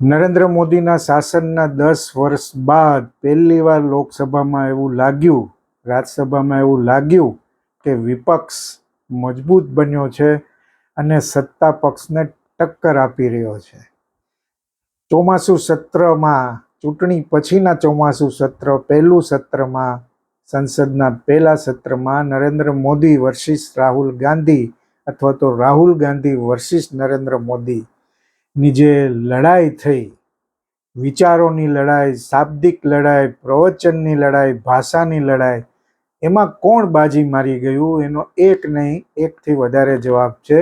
નરેન્દ્ર મોદીના શાસનના દસ વર્ષ બાદ પહેલી વાર લોકસભામાં એવું લાગ્યું, રાજ્યસભામાં એવું લાગ્યું કે વિપક્ષ મજબૂત બન્યો છે અને સત્તા પક્ષને ટક્કર આપી રહ્યો છે. ચોમાસુ સત્રમાં, ચૂંટણી પછીના ચોમાસુ સત્ર, પહેલું સત્રમાં, સંસદના પહેલા સત્રમાં નરેન્દ્ર મોદી વર્સિસ રાહુલ ગાંધી અથવા તો રાહુલ ગાંધી વર્સિસ નરેન્દ્ર મોદી ની જે લડાઈ થઈ, વિચારોની લડાઈ, શાબ્દિક લડાઈ, પ્રવચનની લડાઈ, ભાષાની લડાઈ, એમાં કોણ બાજી મારી ગયું? એનો એક નહીં, એકથી વધારે જવાબ છે.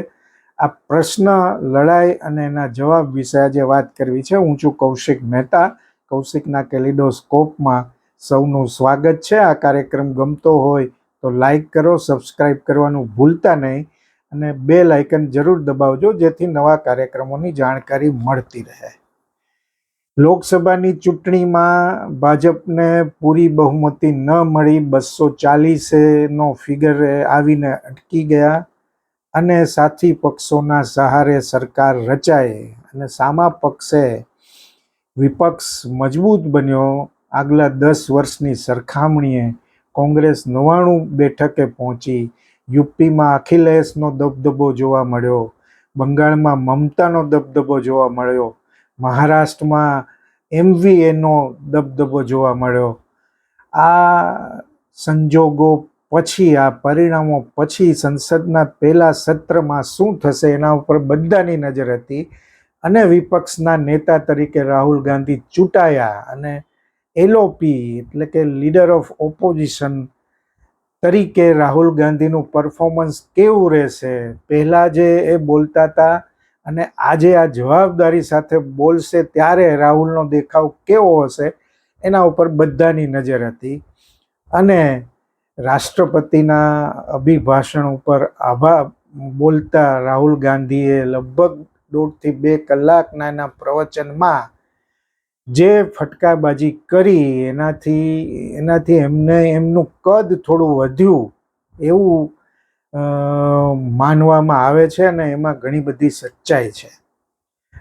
આ પ્રશ્ન, લડાઈ અને એના જવાબ વિશે આજે વાત કરવી છે. હું છું કૌશિક મહેતા. કૌશિકના કેલિડોસ્કોપમાં સૌનું સ્વાગત છે. આ કાર્યક્રમ ગમતો હોય તો લાઈક કરો સબસ્ક્રાઈબ કરવાનું ભૂલતા નહીં. અને બે લાઇકન જરૂર દબાવજો જેથી નવા કાર્યક્રમોની જાણકારી મળતી રહે. લોકસભાની ચૂંટણીમાં ભાજપને પૂરી બહુમતી ન મળી બસો ચાલીસનો ફિગર આવીને અટકી ગયા અને સાથી પક્ષોના સહારે સરકાર રચાય અને સામા પક્ષે વિપક્ષ મજબૂત બન્યો. આગલા દસ વર્ષની સરખામણીએ કોંગ્રેસ નવ્વાણું બેઠકે પહોંચી યુપીમાં અખિલેશનો દબદબો જોવા મળ્યો, બંગાળમાં મમતાનો દબદબો જોવા મળ્યો, મહારાષ્ટ્રમાં એમવીએનો દબદબો જોવા મળ્યો. આ સંજોગો પછી, આ પરિણામો પછી સંસદના પહેલા સત્રમાં શું થશે એના ઉપર બધાની નજર હતી અને વિપક્ષના નેતા તરીકે રાહુલ ગાંધી ચૂંટાયા અને એલઓપી એટલે કે લીડર ઓફ ઓપોઝિશન તરીકે રાહુલ ગાંધીનું પરફોર્મન્સ કેવું રહેશે? પહેલાં જે એ બોલતા હતા અને આજે આ જવાબદારી સાથે બોલશે ત્યારે રાહુલનો દેખાવ કેવો હશે? એના ઉપર બધાની નજર હતી. અને રાષ્ટ્રપતિના અભિભાષણ ઉપર આભા બોલતા રાહુલ ગાંધીએ લગભગ દોઢથી બે કલાકના એના પ્રવચનમાં જે ફટકાબાજી કરી, એનાથી એનાથી એમને એમનું કદ થોડું વધ્યું એવું માનવામાં આવે છે અને એમાં ઘણી બધી સચ્ચાઈ છે.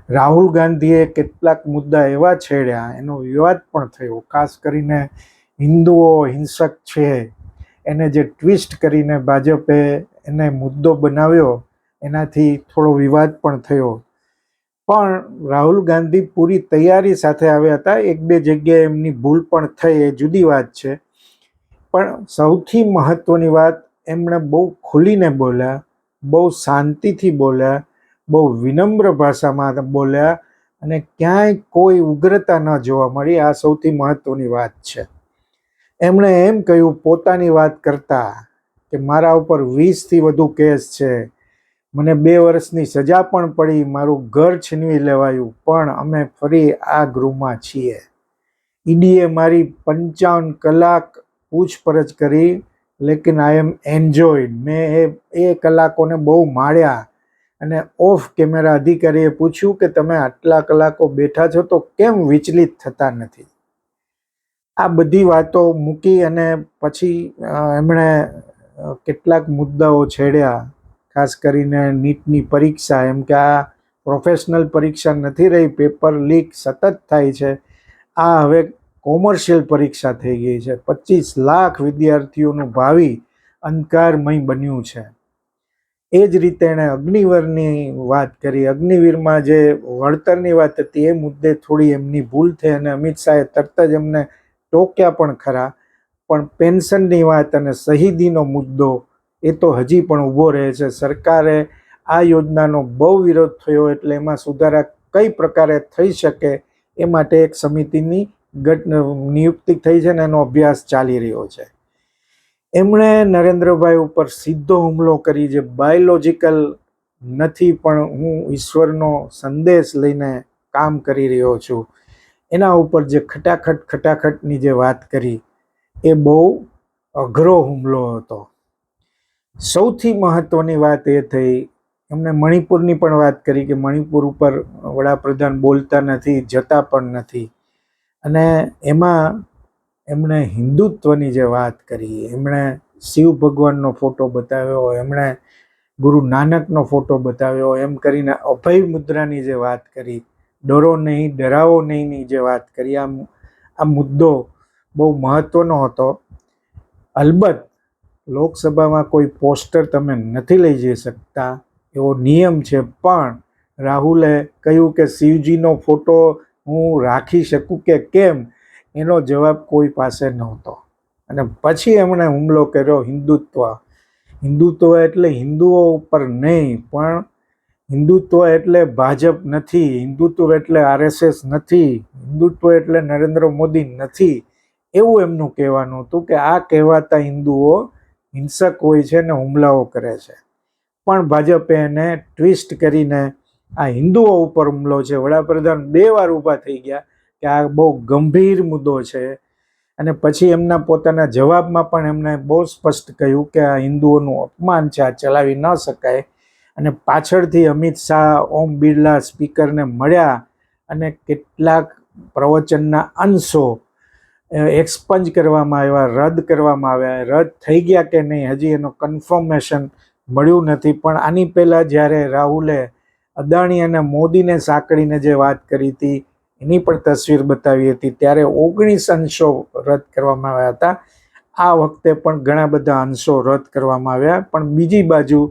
રાહુલ ગાંધીએ કેટલાક મુદ્દા એવા છેડ્યા, એનો વિવાદ પણ થયો, ખાસ કરીને હિન્દુઓ હિંસક છે. એને જે ટ્વિસ્ટ કરીને ભાજપે એને મુદ્દો બનાવ્યો, એનાથી થોડો વિવાદ પણ થયો. પણ રાહુલ ગાંધી પૂરી તૈયારી સાથે આવ્યા હતા. એક બે જગ્યાએ એમની ભૂલ પણ થઈ, એ જુદી વાત છે. પણ સૌથી મહત્વની વાત, એમણે બહુ ખુલીને બોલ્યા, બહુ શાંતિથી બોલ્યા, બહુ વિનમ્ર ભાષામાં બોલ્યા અને ક્યાંય કોઈ ઉગ્રતા ન જોવા મળી. આ સૌથી મહત્વની વાત છે. એમણે એમ કહ્યું, પોતાની વાત કરતા કે મારા ઉપર વીસથી વધુ કેસ છે. મને બે વર્ષની સજા પણ પડી, મારું ઘર છીનવી લેવાયું, પણ અમે ફરી આ ગૃહમાં છીએ. ઈડીએ મારી પંચાવન કલાક પૂછપરછ કરી, લેકિન આઈ એમ એન્જોયડ મેં એ એ કલાકોને બહુ માળ્યા અને ઓફ કેમેરા અધિકારીએ પૂછ્યું કે તમે આટલા કલાકો બેઠા છો તો કેમ વિચલિત થતા નથી? આ બધી વાતો મૂકી અને પછી એમણે કેટલાક મુદ્દાઓ છેડ્યા. ખાસ કરીને નીટની પરીક્ષા, એમ કે આ પ્રોફેશનલ પરીક્ષા નથી રહી પેપર લીક સતત થાય છે. આ હવે કોમર્શિયલ પરીક્ષા થઈ ગઈ છે. પચીસ લાખ વિદ્યાર્થીઓનું ભાવિ અંધકારમય બન્યું છે. એ જ રીતે એણે અગ્નિવીરની વાત કરી. અગ્નિવીરમાં જે વળતરની વાત હતી, એ મુદ્દે થોડી એમની ભૂલ થઈ અને અમિત શાહે તરત જ એમને ટોક્યા પણ ખરા. પણ પેન્શનની વાત અને શહીદીનો મુદ્દો એ તો હજી પણ ઊભો રહે છે. સરકારે આ યોજનાનો બહુ વિરોધ થયો એટલે એમાં સુધારા કઈ પ્રકારે થઈ શકે એ માટે એક સમિતિની ગટ, નિયુક્તિ થઈ છે ને એનો અભ્યાસ ચાલી રહ્યો છે. એમણે નરેન્દ્રભાઈ ઉપર સીધો હુમલો કરી જે બાયોલોજિકલ નથી પણ હું ઈશ્વરનો સંદેશ લઈને કામ કરી રહ્યો છું. એના ઉપર જે ખટાખટ, ખટાખટની જે વાત કરી એ બહુ અઘરો હુમલો હતો. સૌથી મહત્વની વાત એ થઈ એમણે મણિપુરની પણ વાત કરી કે મણિપુર ઉપર વડાપ્રધાન બોલતા નથી, જતા પણ નથી. અને એમાં એમણે હિન્દુત્વની જે વાત કરી, એમણે શિવ ભગવાનનો ફોટો બતાવ્યો, એમણે ગુરુ નાનકનો ફોટો બતાવ્યો, એમ કરીને અભય મુદ્રાની જે વાત કરી, ડરો નહીં, ડરાવો નહીંની જે વાત કરી આ આ મુદ્દો બહુ મહત્ત્વનો હતો. અલબત્ત લોકસભામાં કોઈ પોસ્ટર તમે નથી લઈ જઈ શકતા એવો નિયમ છે. પણ રાહુલે કહ્યું કે શિવજીનો ફોટો હું રાખી શકું કે કેમ? એનો જવાબ કોઈ પાસે નહોતો. અને પછી એમણે હુમલો કર્યો હિન્દુત્વ. હિન્દુત્વ એટલે હિન્દુઓ ઉપર નહીં, પણ હિન્દુત્વ એટલે ભાજપ નથી. હિન્દુત્વ એટલે આરએસએસ નથી. હિન્દુત્વ એટલે નરેન્દ્ર મોદી નથી. એવું એમનું કહેવાનું હતું કે આ કહેવાતા હિન્દુઓ હિંસક હોય છે ને હુમલાઓ કરે છે. પણ ભાજપે એને ટ્વિસ્ટ કરીને આ હિન્દુઓ ઉપર હુમલો છે. વડાપ્રધાન બે વાર ઊભા થઈ ગયા કે આ બહુ ગંભીર મુદ્દો છે. અને પછી એમના પોતાના જવાબમાં પણ એમણે બહુ સ્પષ્ટ કહ્યું કે આ હિન્દુઓનું અપમાન છે, આ ચલાવી ન શકાય. અને પાછળથી અમિત શાહ, ઓમ બિરલા, સ્પીકરને મળ્યા અને કેટલાક પ્રવચનના અંશો એક્સપંજ કરવામાં આવ્યા, રદ કરવામાં આવ્યા. રદ થઈ ગયા કે નહીં, હજી એનું કન્ફર્મેશન મળ્યું નથી. પણ આની પહેલાં જ્યારે રાહુલે અદાણી અને મોદીને સાંકળીને જે વાત કરી હતી, એની પણ તસવીર બતાવી હતી, ત્યારે ઓગણીસ અંશો રદ કરવામાં આવ્યા હતા. આ વખતે પણ ઘણા બધા અંશો રદ કરવામાં આવ્યા. પણ બીજી બાજુ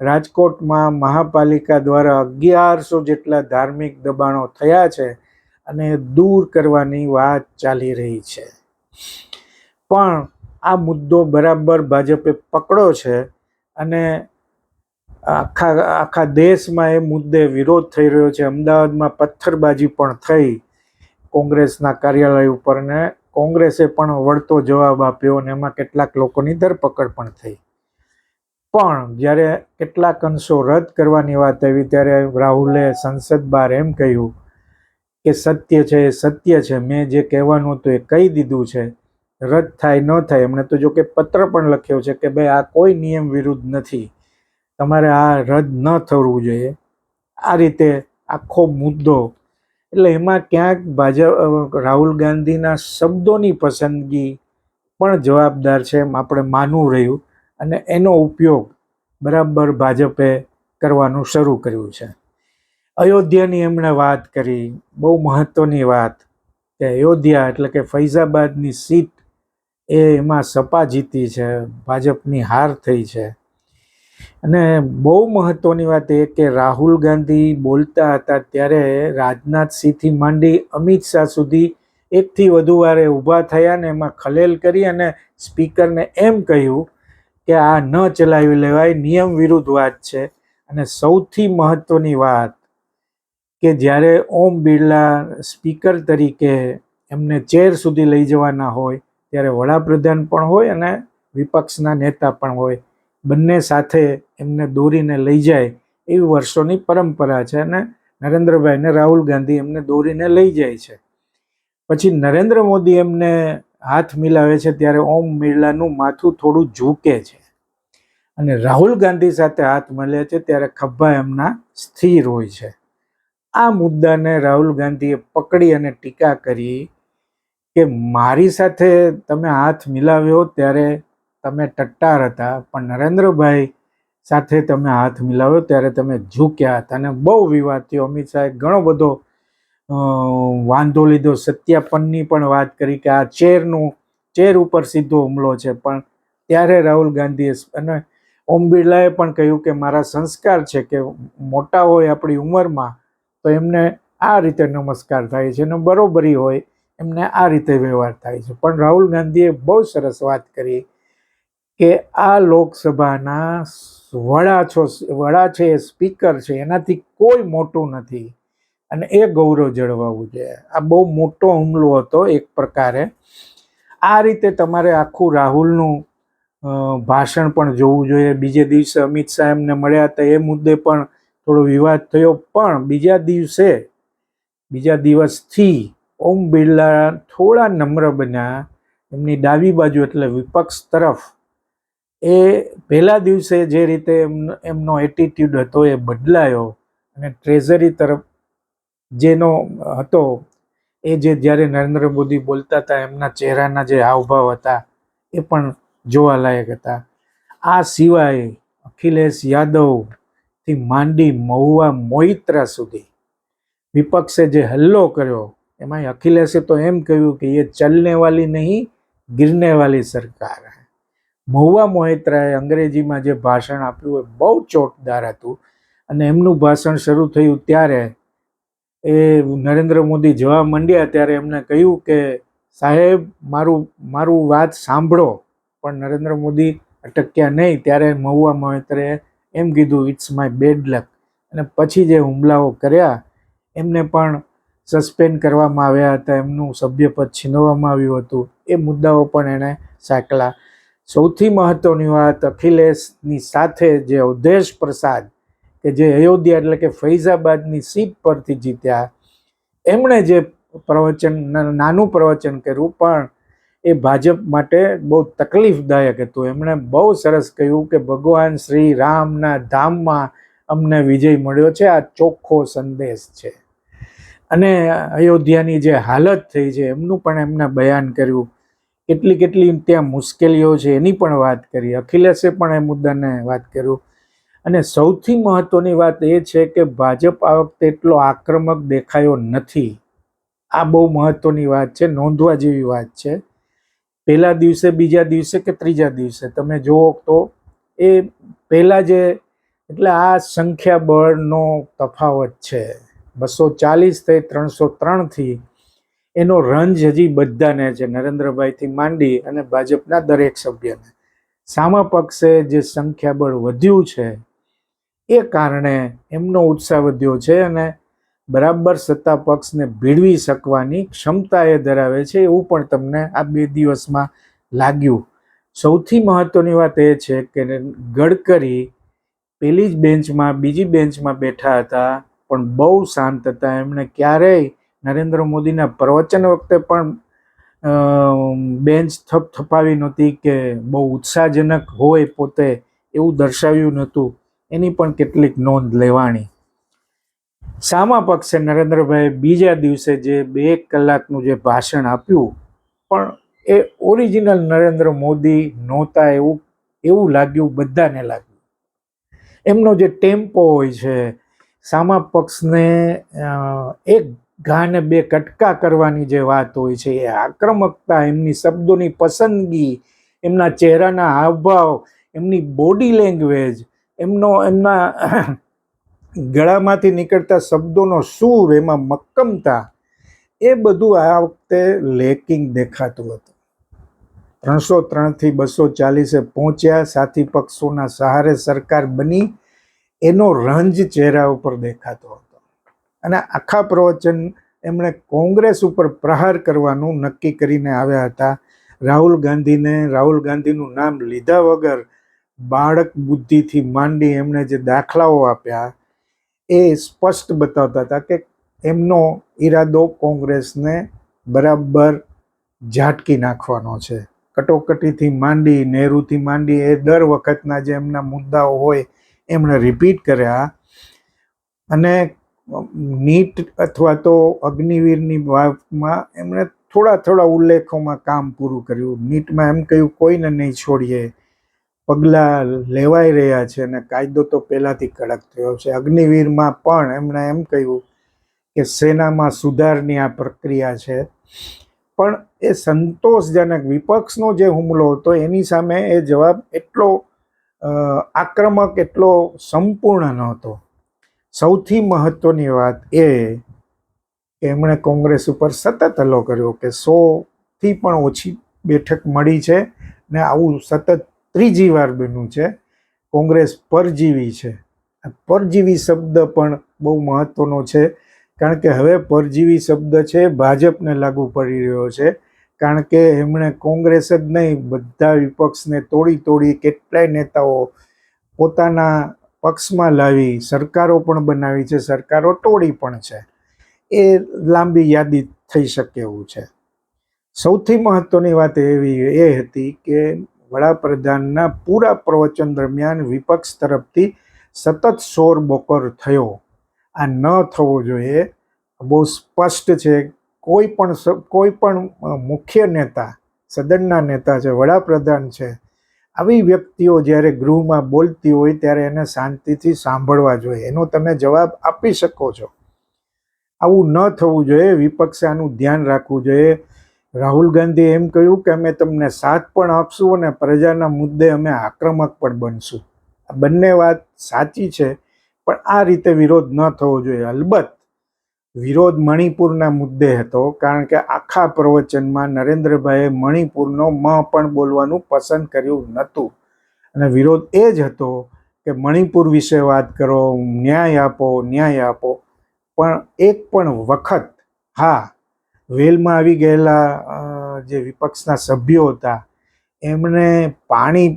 રાજકોટમાં મહાપાલિકા દ્વારા અગિયારસો જેટલા ધાર્મિક દબાણો થયા છે અને દૂર કરવાની વાત ચાલી રહી છે. પણ આ મુદ્દો બરાબર ભાજપે પકડો છે અને આખા આખા દેશમાં એ મુદ્દે વિરોધ થઈ રહ્યો છે. અમદાવાદમાં પથ્થરબાજી પણ થઈ કોંગ્રેસના કાર્યાલય ઉપર ને કોંગ્રેસે પણ વળતો જવાબ આપ્યો અને એમાં કેટલાક લોકોની ધરપકડ પણ થઈ. પણ જ્યારે કેટલાક અંશો રદ કરવાની વાત આવી, ત્યારે રાહુલે સંસદ બહાર એમ કહ્યું કે સત્ય છે, એ સત્ય છે. મેં જે કહેવાનું હતું એ કહી દીધું છે. રદ થાય, ન થાય, એમણે તો જો કે પત્ર પણ લખ્યો છે કે ભાઈ આ કોઈ નિયમ વિરુદ્ધ નથી. તમારે આ રદ ન થવું જોઈએ. આ રીતે આખો મુદ્દો, એટલે એમાં ક્યાંક ભાજપ રાહુલ ગાંધીના શબ્દોની પસંદગી પણ જવાબદાર છે એમ આપણે માનવું રહ્યું. અને એનો ઉપયોગ બરાબર ભાજપે કરવાનું શરૂ કર્યું છે. અયોધ્યાની એમણે વાત કરી, બહુ મહત્વની વાત કે અયોધ્યા એટલે કે ફૈઝાબાદની સીટ એ એમાં સપા જીતી છે, ભાજપની હાર થઈ છે. અને બહુ મહત્વની વાત એ કે રાહુલ ગાંધી બોલતા હતા ત્યારે રાજનાથસિંહથી માંડી અમિત શાહ સુધી એકથી વધુ વારે ઊભા થયા ને એમાં ખલેલ કરી અને સ્પીકરને એમ કહ્યું કે આ ન ચલાવી લેવાય, નિયમ વિરુદ્ધ વાત છે. અને સૌથી મહત્વની વાત કે જ્યારે ઓમ બિરલા સ્પીકર તરીકે એમને ચેર સુધી લઈ જવાના હોય, ત્યારે વડાપ્રધાન પણ હોય અને વિપક્ષના નેતા પણ હોય. બંને સાથે એમને દોરીને લઈ જાય એવી વર્ષોની પરંપરા છે અને નરેન્દ્રભાઈ ને રાહુલ ગાંધી એમને દોરીને લઈ જાય છે. પછી નરેન્દ્ર મોદી એમને હાથ મિલાવે છે ત્યારે ઓમ બિરલાનું માથું થોડું ઝૂકે છે. અને રાહુલ ગાંધી સાથે હાથ મળે છે ત્યારે ખભા એમના સ્થિર હોય છે. આ મુદ્દાને રાહુલ ગાંધીએ પકડી અને ટીકા કરી કે મારી સાથે તમે હાથ મિલાવ્યો ત્યારે તમે ટટ્ટાર હતા, પણ નરેન્દ્રભાઈ સાથે તમે હાથ મિલાવ્યો ત્યારે તમે ઝૂક્યા હતા અને બહુ વિવાદ થયો. અમિત શાહે ઘણો બધો વાંધો લીધો. સત્યાપનની પણ વાત કરી કે આ ચેરનું, ચેર ઉપર સીધો હુમલો છે. પણ ત્યારે રાહુલ ગાંધીએ અને ઓમ બિરલાએ પણ કહ્યું કે મારા સંસ્કાર છે કે મોટા હોય આપણી ઉંમરમાં તો એમને આ રીતે નમસ્કાર થાય છે અને બરોબરી હોય, એમને આ રીતે વ્યવહાર થાય છે. પણ રાહુલ ગાંધીએ બહુ સરસ વાત કરી કે આ લોકસભાના વડા છો, વડા છે એ સ્પીકર છે, એનાથી કોઈ મોટું નથી. અને એ ગૌરવ જળવાવું જોઈએ આ બહુ મોટો હુમલો હતો એક પ્રકારે. આ રીતે તમારે આખું રાહુલનું ભાષણ પણ જોવું જોઈએ. બીજે દિવસે અમિત શાહ એમને મળ્યા હતા એ મુદ્દે પણ થોડો વિવાદ થયો, પણ બીજા દિવસે, બીજા દિવસથી ઓમ બિરલા થોડા નમ્ર બન્યા. એમની ડાબી બાજુ એટલે વિપક્ષ તરફ, એ પહેલા દિવસે જે રીતે એમનો એટીટ્યુડ હતો એ બદલાયો અને ટ્રેઝરી તરફ જેનો હતો, એ જે જ્યારે નરેન્દ્ર મોદી બોલતા હતા, એમના ચહેરાના જે હાવભાવ હતા, એ પણ જોવાલાયક હતા. આ સિવાય અખિલેશ યાદવથી માંડી મહુવા મોહિત્રા સુધી. વિપક્ષે જે હલ્લો કર્યો, એમાં અખિલેશે તો એમ કહ્યું કે એ ચલને વાલી નહીં, ગિરને વાલી સરકાર હે. મહુવા મોહિત્રાએ અંગ્રેજીમાં જે ભાષણ આપ્યું એ બહુ ચોટદાર હતું અને એમનું ભાષણ શરૂ થયું ત્યારે. એ નરેન્દ્ર મોદી જવા માંડ્યા ત્યારે એમને કહ્યું કે, સાહેબ, મારું મારું વાત સાંભળો. પણ નરેન્દ્ર મોદી અટક્યા નહીં, ત્યારે મહુવા મોહિત્રાએ એમ કીધું ઇટ્સ માય બેડ લક અને પછી જે હુમલાઓ કર્યા, એમને પણ સસ્પેન્ડ કરવામાં આવ્યા હતા, એમનું સભ્યપદ છીનવવામાં આવ્યું હતું. એ મુદ્દાઓ પણ એણે સાંકળા સૌથી મહત્વની વાત અખિલેશની સાથે જે અવધેશ પ્રસાદ, કે જે અયોધ્યા એટલે કે ફૈઝાબાદની સીટ પરથી જીત્યા, એમણે જે પ્રવચન, નાનું પ્રવચન કર્યું પણ એ ભાજપ માટે બહુ તકલીફદાયક હતું. એમણે બહુ સરસ કહ્યું કે ભગવાન શ્રી રામના ધામમાં અમને વિજય મળ્યો છે. આ ચોખ્ખો સંદેશ છે. અને અયોધ્યાની જે હાલત થઈ છે, એમનું પણ એમને બયાન કર્યું. કેટલી કેટલી ત્યાં મુશ્કેલીઓ છે, એની પણ વાત કરી. અખિલેશે પણ એ મુદ્દાને વાત કર્યું. અને સૌથી મહત્વની વાત એ છે કે ભાજપ આ વખતે એટલો આક્રમક દેખાયો નથી. આ બહુ મહત્વની વાત છે, નોંધવા જેવી વાત છે. પહેલા દિવસે, બીજા દિવસે કે ત્રીજા દિવસે? તમે જુઓ તો એ પહેલાં જે, એટલે આ સંખ્યા બળનો તફાવત છે. બસો ચાલીસ થઈ ત્રણસો ત્રણથી એનો રંજ હજી બધાને છે, નરેન્દ્રભાઈથી માંડી અને ભાજપના દરેક સભ્યને. સામા પક્ષે જે સંખ્યાબળ વધ્યું છે, એ કારણે એમનો ઉત્સાહ વધ્યો છે અને બરાબર સત્તા પક્ષને ભીડવી શકવાની ક્ષમતા એ ધરાવે છે એવું પણ તમને આ બે દિવસમાં લાગ્યું. સૌથી મહત્વની વાત એ છે કે ગડકરી પેલી જ બેન્ચમાં બીજી બેન્ચમાં બેઠા હતા, પણ બહુ શાંત હતા. એમણે ક્યારેય નરેન્દ્ર મોદીના પ્રવચન વખતે પણ બેન્ચ થપ થપાવી નહોતી કે બહુ ઉત્સાહજનક હોય પોતે એવું દર્શાવ્યું નહોતું. એની પણ કેટલીક નોંધ લેવાણી સામા પક્ષે નરેન્દ્રભાઈ બીજા દિવસે જે બે કલાકનું જે ભાષણ આપ્યું, પણ એ ઓરિજિનલ નરેન્દ્ર મોદી નહોતા એવું એવું લાગ્યું બધાને લાગ્યું. એમનો જે ટેમ્પો હોય છે, સામા પક્ષને એક ઘાને બે કટકા કરવાની જે વાત હોય છે, એ આક્રમકતા, એમની શબ્દોની પસંદગી, એમના ચહેરાના હાવભાવ, એમની બોડી લેંગ્વેજ, એમનો, એમના ગળામાંથી નીકળતા શબ્દોનો સૂર એમાં મક્કમતા એ બધું આ વખતે લેકિંગ દેખાતું હતું. ત્રણસો ત્રણથી બસો ચાલીસે પહોંચ્યા સાથી પક્ષોના સહારે સરકાર બની, એનો રંજ ચહેરા ઉપર દેખાતો હતો. અને આખા પ્રવચન એમણે કોંગ્રેસ ઉપર પ્રહાર કરવાનું નક્કી કરીને આવ્યા હતા. રાહુલ ગાંધીને, રાહુલ ગાંધીનું નામ લીધા વગર બાળક બુદ્ધિથી માંડી એમણે જે દાખલાઓ આપ્યા એ સ્પષ્ટ બતાવતા હતા કે એમનો ઈરાદો કોંગ્રેસને બરાબર ઝાટકી નાખવાનો છે. કટોકટીથી માંડી, નહેરુથી માંડી, એ દર વખતના જે એમના મુદ્દાઓ હોય, એમણે રિપીટ કર્યા. અને નીટ અથવા તો અગ્નિવીરની વાતમાં એમણે થોડા થોડા ઉલ્લેખોમાં કામ પૂરું કર્યું. નીટમાં એમ કહ્યું, કોઈને નહીં છોડીએ. પગલાં લેવાઈ રહ્યા છે અને કાયદો તો પહેલાંથી કડક થયો છે. અગ્નિવીરમાં પણ એમણે એમ કહ્યું કે સેનામાં સુધારની આ પ્રક્રિયા છે. પણ એ સંતોષજનક વિપક્ષનો જે હુમલો હતો એની સામે એ જવાબ એટલો આક્રમક, એટલો સંપૂર્ણ નહોતો. સૌથી મહત્વની વાત એ એમણે કોંગ્રેસ ઉપર સતત હલ્લો કર્યો કે સોથી પણ ઓછી બેઠક મળી છે ને આવું સતત ત્રીજી વાર બન્યું છે. કોંગ્રેસ પરજીવી છે. પરજીવી શબ્દ પણ બહુ મહત્વનો છે. કારણ કે હવે પરજીવી શબ્દ છે, ભાજપને લાગુ પડી રહ્યો છે. કારણ કે એમણે કોંગ્રેસ જ નહીં, બધા વિપક્ષને તોડી તોડી કેટલાય નેતાઓ પોતાના પક્ષમાં લાવી, સરકારો પણ બનાવી છે, સરકારો તોડી પણ છે. એ લાંબી યાદી થઈ શકે એવું છે. સૌથી મહત્વની વાત એવી એ હતી કે વડાપ્રધાનના પૂરા પ્રવચન દરમિયાન વિપક્ષ તરફથી સતત શોર બોકર થયો. આ ન થવો જોઈએ. બહુ સ્પષ્ટ છે. કોઈ પણ કોઈ પણ મુખ્ય નેતા, સદનના નેતા છે, વડાપ્રધાન છે, આવી વ્યક્તિઓ જ્યારે ગૃહમાં બોલતી હોય ત્યારે એને શાંતિથી સાંભળવા જોઈએ. એનો તમે જવાબ આપી શકો છો. આવું ન થવું જોઈએ. વિપક્ષે આનું ધ્યાન રાખવું જોઈએ. રાહુલ ગાંધીએ એમ કહ્યું કે અમે તમને સાથ પણ આપશું અને પ્રજાના મુદ્દે અમે આક્રમક પણ બનશું. આ બંને વાત સાચી છે, પણ આ રીતે વિરોધ ન થવો જોઈએ. અલબત્ત, વિરોધ મણિપુરના મુદ્દે હતો, કારણ કે આખા પ્રવચનમાં નરેન્દ્રભાઈએ મણિપુરનો મ પણ બોલવાનું પસંદ કર્યું નહોતું. અને વિરોધ એ જ હતો કે મણિપુર વિશે વાત કરો, ન્યાય આપો ન્યાય આપો. પણ એક પણ વખત, હા વેલમાં આવી ગયેલા જે વિપક્ષના સભ્યો હતા, એમણે પાણી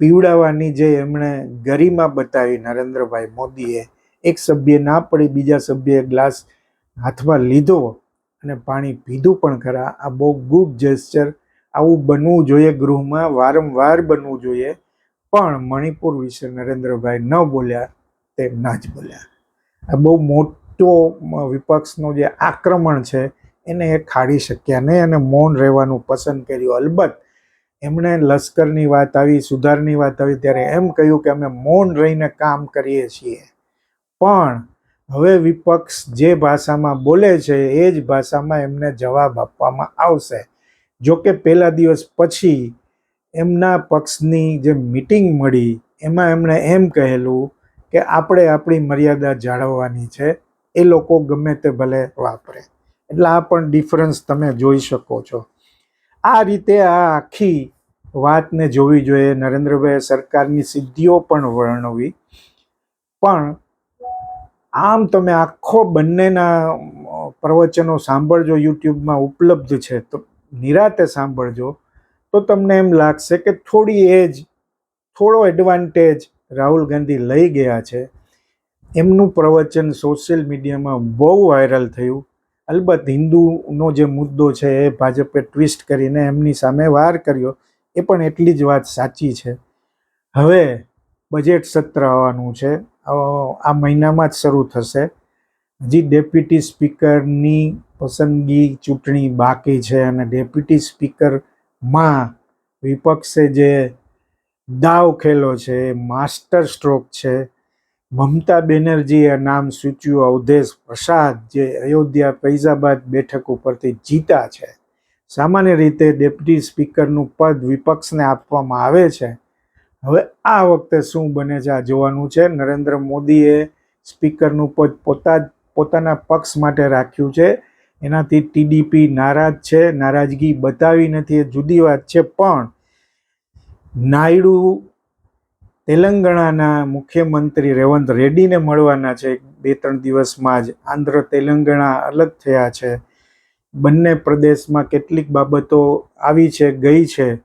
પીવડાવવાની જે એમણે ગરિમા બતાવી નરેન્દ્રભાઈ મોદીએ, એક સભ્ય ના પડી, બીજા સભ્યએ ગ્લાસ હાથમાં લીધો અને પાણી પીધું પણ ખરા. આ બહુ ગુડ જેસ્ચર આવું બનવું જોઈએ ગૃહમાં, વારંવાર બનવું જોઈએ. પણ મણિપુર વિશે નરેન્દ્રભાઈ ન બોલ્યા તે ના જ બોલ્યા. આ બહુ મોટો વિપક્ષનો જે આક્રમણ છે એને એ ખાડી શક્યા નહીં અને મૌન રહેવાનું પસંદ કર્યું. અલબત્ત, એમણે લશ્કરની વાત આવી, સુધારની વાત આવી, ત્યારે એમ કહ્યું કે અમે મૌન રહીને કામ કરીએ છીએ. પણ, હવે વિપક્ષ જે ભાષામાં બોલે છે, એ જ ભાષામાં એમને જવાબ આપવામાં આવશે. જો કે પહેલા દિવસ પછી એમના પક્ષની જે મિટિંગ મળી, એમાં એમણે એમ કહેલું કે આપણે આપણી મર્યાદા જાળવવાની છે, એ લોકો ગમે તે ભલે વાપરે. એટલે આ પણ ડિફરન્સ તમે જોઈ શકો છો. આ રીતે આ આખી વાતને જોવી જોઈએ. નરેન્દ્રભાઈ સરકારની સિદ્ધિઓ પણ વર્ણવી. પણ આમ તમે આખો બંનેના પ્રવચનો સાંભળજો, યુટ્યુબમાં ઉપલબ્ધ છે તો નિરાતે સાંભળજો. તો તમને એમ લાગશે કે થોડી એજ, થોડો એડવાન્ટેજ રાહુલ ગાંધી લઈ ગયા છે. એમનું પ્રવચન સોશિયલ મીડિયામાં બહુ વાયરલ થયું. અલબત્ત હિન્દુનો જે મુદ્દો છે એ ભાજપે ટ્વિસ્ટ કરીને એમની સામે વાર કર્યો, એ પણ એટલી જ વાત સાચી છે. હવે બજેટ સત્ર આવવાનું છે. આ મહિનામાં જ શરૂ થશે. હજી ડેપ્યુટી સ્પીકરની પસંદગી ચૂંટણી બાકી છે અને ડેપ્યુટી સ્પીકરમાં વિપક્ષે જે દાવ ખેલો છે માસ્ટર સ્ટ્રોક છે મમતા બેનર્જીએ નામ સૂચ્યું. અવધેશ પ્રસાદ જે અયોધ્યા ફૈઝાબાદ બેઠક ઉપરથી જીતા છે. સામાન્ય રીતે ડેપ્યુટી સ્પીકરનું પદ વિપક્ષને આપવામાં આવે છે. હવે આ વખતે શું બને છે આ જોવાનું છે. નરેન્દ્ર મોદીએ સ્પીકરનું પદ પોતા પોતાના પક્ષ માટે રાખ્યું છે. એનાથી ટીડીપી નારાજ છે. નારાજગી બતાવી નથી એ જુદી વાત છે. પણ નાયડુ તેલંગાણાના મુખ્યમંત્રી રેવંત રેડ્ડીને મળવાના છે. બે, ત્રણ દિવસમાં જ આંધ્ર તેલંગાણા અલગ થયા છે. બંને પ્રદેશમાં કેટલીક બાબતો આવી છે, ગઈ છે.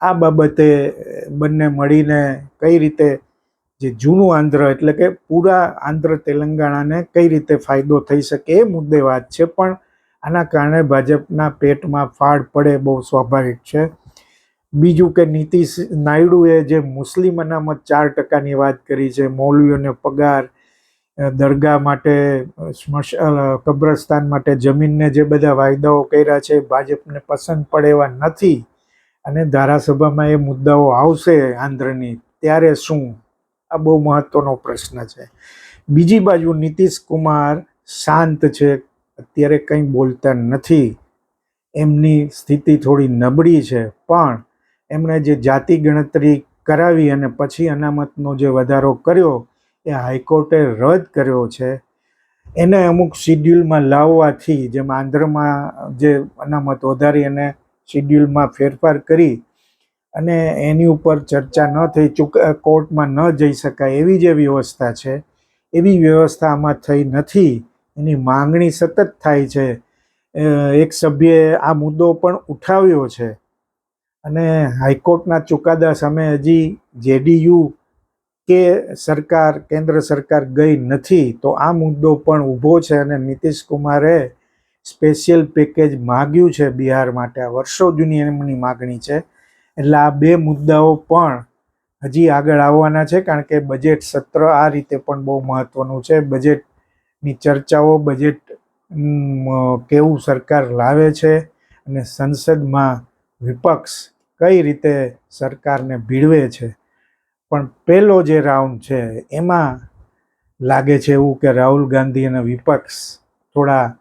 આ બાબતે બંને મળીને કઈ રીતે, જે જૂનું આંધ્ર એટલે કે પૂરા આંધ્ર તેલંગાણાને કઈ રીતે ફાયદો થઈ શકે એ મુદ્દે વાત છે. પણ આના કારણે ભાજપના પેટમાં ફાળ પડે બહુ સ્વાભાવિક છે. બીજું કે નીતિશ નાયડુએ જે મુસ્લિમ અનામત ચાર ટકાની વાત કરી છે મૌલવીઓને પગાર દરગાહ માટે અ, સ્મશ કબ્રસ્તાન માટે જમીનને જે બધા વાયદાઓ કર્યા છે ભાજપને પસંદ પડે એવા નથી. અને ધારાસભામાં એ મુદ્દાઓ આવશે આંધ્રની ત્યારે શું? આ બહુ મહત્વનો પ્રશ્ન છે. બીજી બાજુ નીતિશ કુમાર શાંત છે અત્યારે કંઈ બોલતા નથી. એમની સ્થિતિ થોડી નબળી છે પણ એમણે જે જાતિ ગણતરી કરાવી અને પછી અનામતનો જે વધારો કર્યો, એ હાઈકોર્ટે રદ કર્યો છે. એને અમુક શિડ્યુલમાં લાવવાથી, જેમ આંધ્રમાં જે અનામત વધારી અને શિડ્યુલમાં ફેરફાર કરી અને એની ઉપર ચર્ચા ન થઈ, ચૂક, કોર્ટમાં ન જઈ શકાય એવી જે વ્યવસ્થા છે, એવી વ્યવસ્થા આમાં થઈ નથી. એની માંગણી સતત થાય છે. એક સભ્યે આ મુદ્દો પણ ઉઠાવ્યો છે. અને હાઈકોર્ટના ચુકાદા સામે હજી જેડીયુ કે સરકાર, કેન્દ્ર સરકાર ગઈ નથી, તો આ મુદ્દો પણ ઊભો છે અને નીતિશ કુમારે સ્પેશિયલ પેકેજ માગ્યું છે બિહાર માટે. આ વર્ષો જૂની એમની માગણી છે. એટલે આ બે મુદ્દાઓ પણ હજી આગળ આવવાના છે, કારણ કે બજેટ સત્ર આ રીતે પણ બહુ મહત્વનું છે. બજેટની ચર્ચાઓ, બજેટ કેવું સરકાર લાવે છે અને સંસદમાં વિપક્ષ કઈ રીતે સરકારને ભીડવે છે? પણ પહેલો જે રાઉન્ડ છે, એમાં લાગે છે એવું કે રાહુલ ગાંધી અને વિપક્ષ થોડા,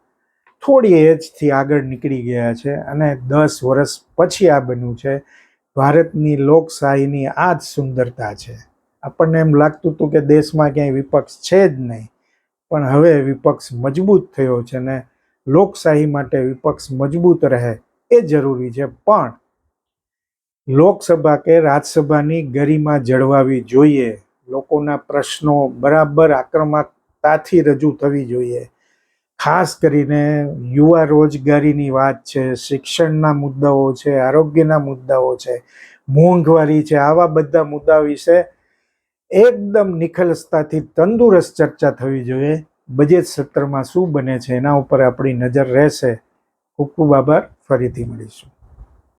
થોડી એજથી આગળ નીકળી ગયા છે અને દસ વર્ષ પછી આ બન્યું છે. ભારતની લોકશાહીની આ જ સુંદરતા છે. આપણને એમ લાગતું હતું કે દેશમાં ક્યાંય વિપક્ષ છે જ નહીં. પણ હવે વિપક્ષ મજબૂત થયો છે ને લોકશાહી માટે વિપક્ષ મજબૂત રહે એ જરૂરી છે. પણ લોકસભા કે રાજ્યસભાની ગરિમા જળવાવી જોઈએ. લોકોના પ્રશ્નો બરાબર આક્રમકતાથી રજૂ થવી જોઈએ. ખાસ કરીને યુવા રોજગારીની વાત છે, શિક્ષણના મુદ્દાઓ છે, આરોગ્યના મુદ્દાઓ છે, મોંઘવારી છે, આવા બધા મુદ્દા વિશે એકદમ નિખલસતાથી તંદુરસ્ત ચર્ચા થવી જોઈએ. બજેટ સત્રમાં શું બને છે એના ઉપર આપણી નજર રહેશે. ખૂબ ખૂબ આભાર. ફરીથી મળીશું.